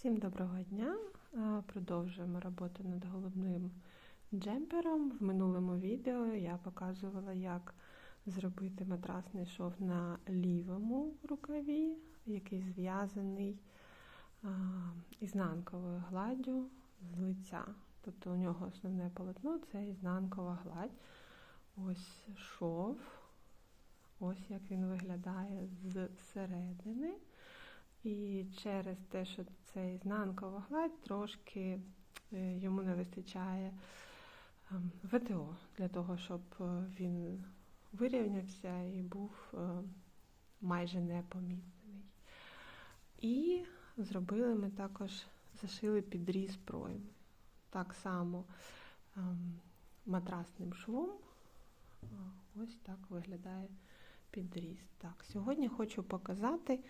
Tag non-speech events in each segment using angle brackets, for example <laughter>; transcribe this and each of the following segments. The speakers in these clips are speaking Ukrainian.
Всім доброго дня! Продовжуємо роботу над головним джемпером. В минулому відео я показувала, як зробити матрасний шов на лівому рукаві, який зв'язаний ізнанковою гладдю з лиця. Тобто у нього основне полотно це ізнанкова гладь. Ось шов, ось як він виглядає зсередини. І через те, що це ізнанкова гладь, трошки е, йому не вистачає ем, ВТО для того, щоб е, він вирівнявся і був е, майже непомітний. І зробили ми також, зашили підріз пройми. Так само ем, матрасним швом. Ось так виглядає підріз. Так, Сьогодні хочу показати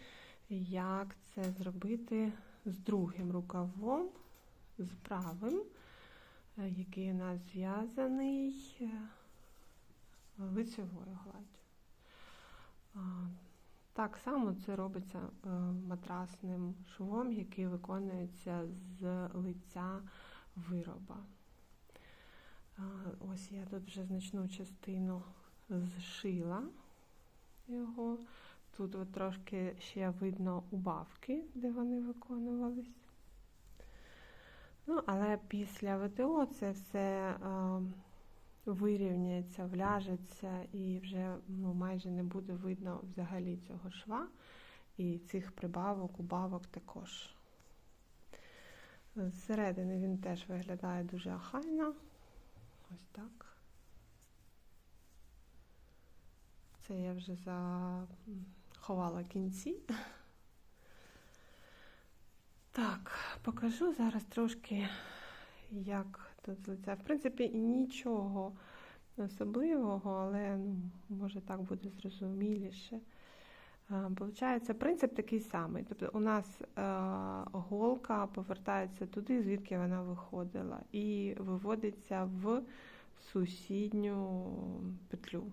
як це зробити з другим рукавом, з правим, е, який у нас зв'язаний е, лицевою гладдю. Так само це робиться е, матрасним швом, який виконується з лиця вироба. Ось я тут вже значну частину зшила його. Тут от трошки ще видно убавки, де вони виконувались. Ну, Але після ВТО це все е, вирівняється, вляжеться і вже ну, майже не буде видно взагалі цього шва. І цих прибавок, убавок також. Зсередини він теж виглядає дуже ахайно. Ось так. Це я вже за ховала кінці. Так, покажу зараз трошки, як тут з лиця. В принципі, нічого особливого, але ну, може так буде зрозуміліше. Получається, принцип такий самий. Тобто у нас е, голка повертається туди, звідки вона виходила, і виводиться в сусідню петлю.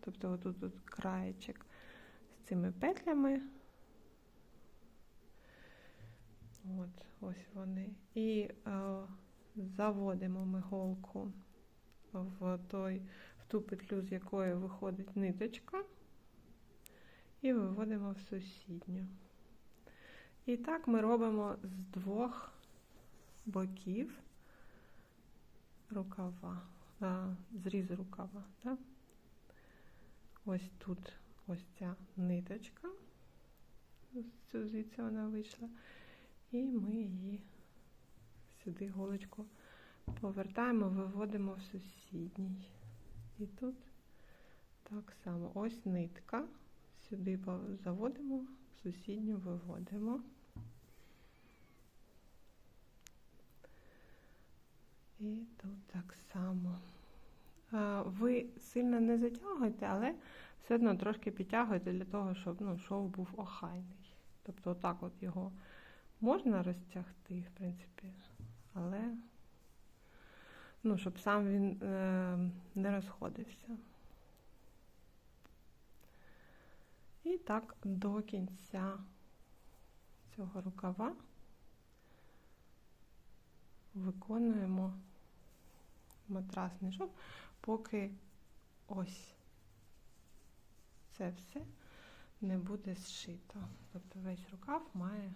Тобто, отут тут краєчок цими петлями. От, ось вони. І е, заводимо ми голку в, той, в ту петлю, з якої виходить ниточка, і виводимо в сусідню. І так ми робимо з двох боків рукава, а, зріз рукава. Так? Ось тут ось ця ниточка, звідси вона вийшла, і ми її сюди голочку повертаємо, виводимо в сусідній. І тут так само ось нитка, сюди заводимо, в сусідню виводимо. І тут так само. Ви сильно не затягуєте, але все одно трошки підтягуєте для того, щоб ну, шов був охайний. Тобто, отак от його можна розтягти, в принципі, але ну, щоб сам він е, не розходився. І так до кінця цього рукава виконуємо матрасний шов, поки ось це все не буде зшито. Тобто весь рукав має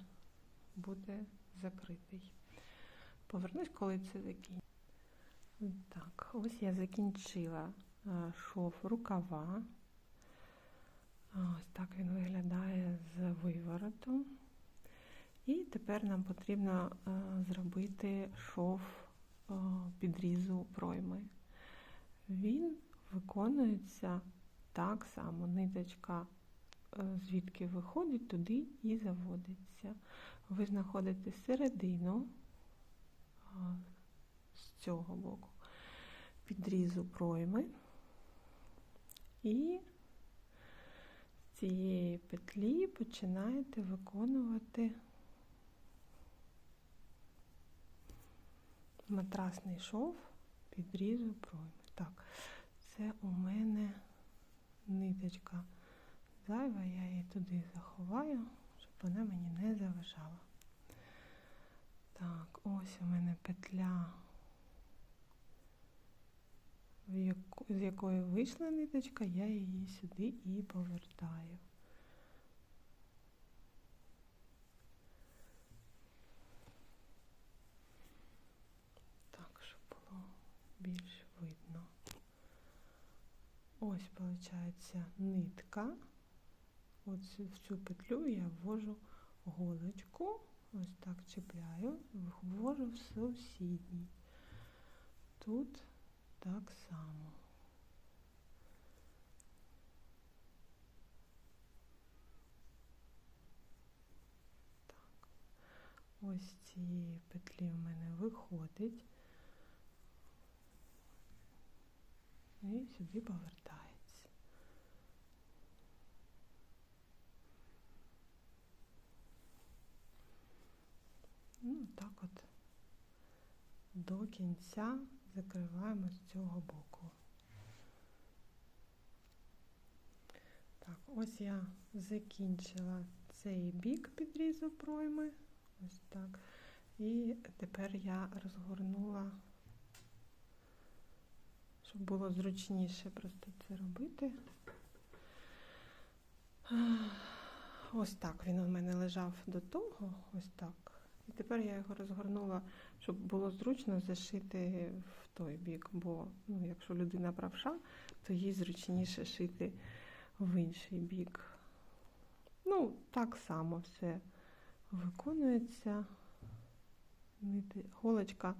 бути закритий. Повернусь, коли це закінчиться. Так, ось я закінчила шов рукава. Ось так він виглядає з виворотом. І тепер нам потрібно зробити шов підрізу пройми. Він виконується так само ниточка, е, звідки виходить, туди і заводиться. Ви знаходите середину з цього боку підрізу пройми і з цієї петлі починаєте виконувати матрасний шов підрізу пройми. Так, це у мене ниточка зайва, я її туди заховаю, щоб вона мені не заважала. Так, ось у мене петля, з якої вийшла ниточка, я її сюди і повертаю. Так, щоб було більш видно. Ось, виходить, нитка. От в цю петлю я ввожу голочку, ось так чіпляю, ввожу в сусідній. Тут так само. Так. Ось цієї петлі в мене виходить. І сюди повертається. Ну, так от до кінця закриваємо з цього боку. Так, ось я закінчила цей бік підрізу пройми. Ось так. І тепер я розгорнула, щоб було зручніше просто це робити. Ось так він у мене лежав до того, ось так. І тепер я його розгорнула, щоб було зручно зашити в той бік, бо ну, якщо людина правша, то їй зручніше шити в інший бік. Ну, так само все виконується. Голочка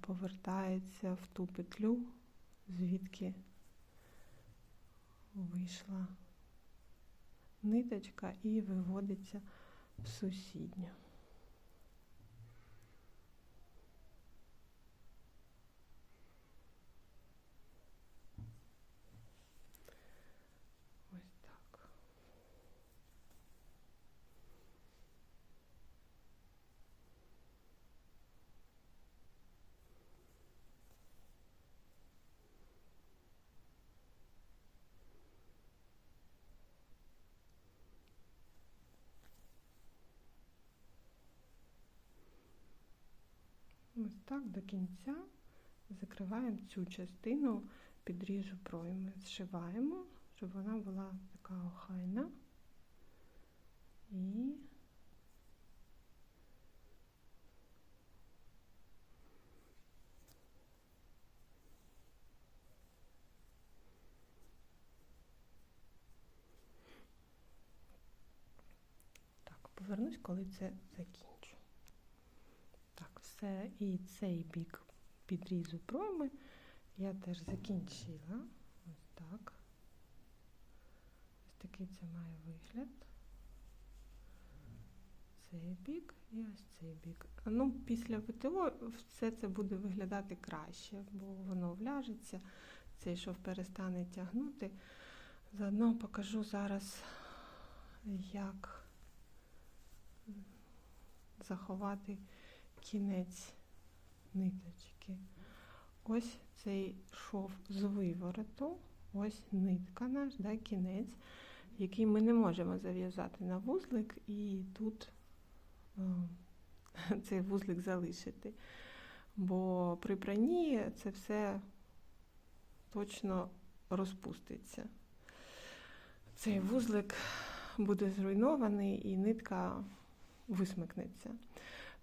повертається в ту петлю, звідки вийшла ниточка і виводиться в сусідню. Ось так. Ось так до кінця закриваємо цю частину підріжу пройми, зшиваємо, щоб вона була така охайна. І повернусь, коли це закінчу. Все, і цей бік підрізу пройми я теж закінчила. Ось так. Ось такий це має вигляд. Цей бік і ось цей бік. Ну, після ВТО все це буде виглядати краще, бо воно вляжеться, цей шов перестане тягнути. Заодно покажу зараз, як заховати кінець ниточки. Ось цей шов з вивороту, ось нитка наш, да, кінець, який ми не можемо зав'язати на вузлик і тут о, <laughs> цей вузлик залишити. Бо при пранні це все точно розпуститься. Цей вузлик буде зруйнований і нитка висмикнеться.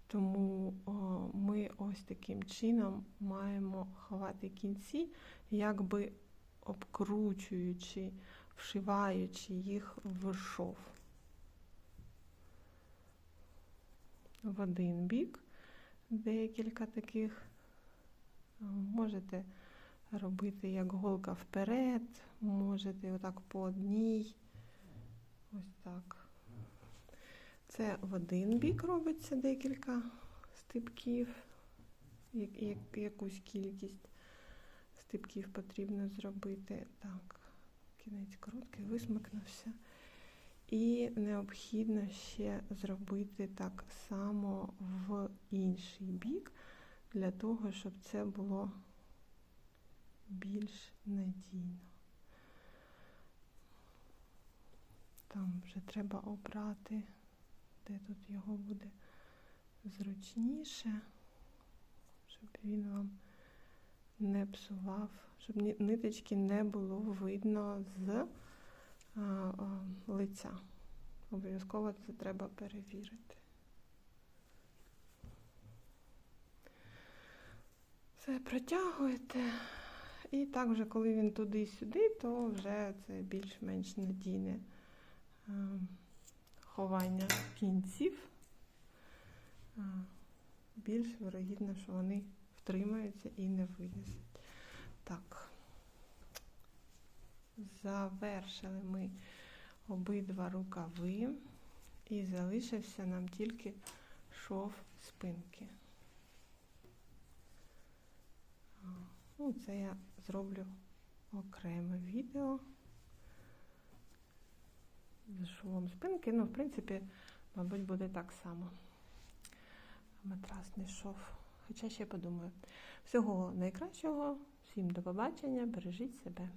Тому о, ми ось таким чином маємо ховати кінці, якби обкручуючи, вшиваючи їх в шов. В один бік декілька таких. Можете робити як голка вперед, можете отак по одній. Ось так. Це в один бік робиться декілька стипків, якусь кількість стипків потрібно зробити. Так, кінець короткий, висмикнувся. І необхідно ще зробити так само в інший бік, для того, щоб це було більш надійно. Там вже треба обрати де тут його буде зручніше, щоб він вам не псував, щоб ниточки не було видно з а, а, лиця. Обов'язково це треба перевірити. Все протягуєте. І так вже, коли він туди-сюди, то вже це більш-менш надійне ховання кінців. Більш вирогідно, що вони втримаються і не вилізуть. Так. Завершили ми обидва рукави. І залишився нам тільки шов спинки. Ну, це я зроблю окреме відео з швом спинки. Ну, в принципі, мабуть, буде так само. Матрасний шов. Хоча ще подумаю. Всього найкращого, всім до побачення, бережіть себе.